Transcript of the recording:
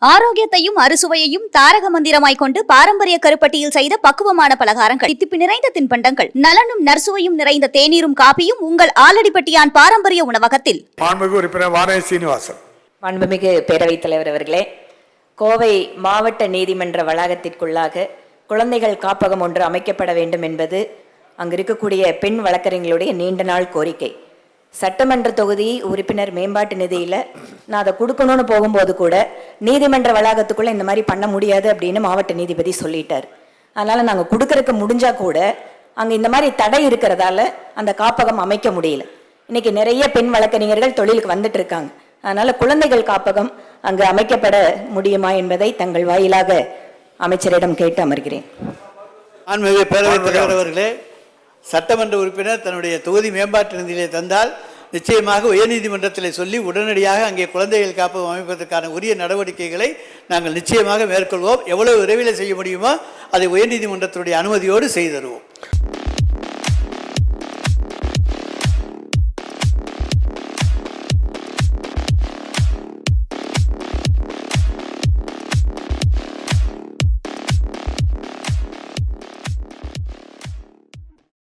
ஆரோக்கியத்தையும் அறுசுவையையும் தாரக மந்திரமாய் கொண்டு பாரம்பரிய கருப்பட்டியில் செய்த பக்குவமான பலகாரங்கள். தித்திப்பு நிறைந்த தின்பண்டங்கள். நலனும் நற்சுவையும் நிறைந்த தேநீரும் காப்பியும் உங்கள் ஆலடிப்பட்டியான் பாரம்பரிய உணவகத்தில். சீனிவாசன். மாண்புமிகு பேரவைத் தலைவர் அவர்களே கோவை மாவட்ட நீதிமன்ற வளாகத்திற்குள்ளாக குழந்தைகள் காப்பகம் ஒன்று அமைக்கப்பட வேண்டும் என்பது அங்கு இருக்கக்கூடிய பெண் வழக்கறிஞர்களுடைய நீண்ட நாள் கோரிக்கை. சட்டமன்ற தொகுதி உறுப்பினர் மேம்பாட்டு நிதியில் நான் அதை கொடுக்கணும்னு போகும்போது கூட நீதிமன்ற வளாகத்துக்குள்ளே இந்த மாதிரி பண்ண முடியாது அப்படின்னு மாவட்ட நீதிபதி சொல்லிட்டார். அதனால் நாங்கள் கொடுக்கறதுக்கு முடிஞ்சா கூட அங்கே இந்த மாதிரி தடை இருக்கிறதால அந்த காப்பகம் அமைக்க முடியல. இன்னைக்கு நிறைய பெண் வழக்கறிஞர்கள் தொழிலுக்கு வந்துட்டு இருக்காங்க. அதனால குழந்தைகள் காப்பகம் அங்கு அமைக்கப்பட முடியுமா என்பதை தங்கள் வாயிலாக அமைச்சரிடம் கேட்டு அமர்கிறேன். பேரவைத் தலைவர் அவர்களே சட்டமன்ற உறுப்பினர் தன்னுடைய தொகுதி மேம்பாட்டு நிதியிலே தந்தால் நிச்சயமாக உயர்நீதிமன்றத்தில் சொல்லி உடனடியாக அங்கே குழந்தைகள் காப்பகம் அமைப்பதற்கான உரிய நடவடிக்கைகளை நாங்கள் நிச்சயமாக மேற்கொள்வோம். எவ்வளவு விரைவில் செய்ய முடியுமோ அதை உயர்நீதிமன்றத்தினுடைய அனுமதியோடு செய்து தருவோம்.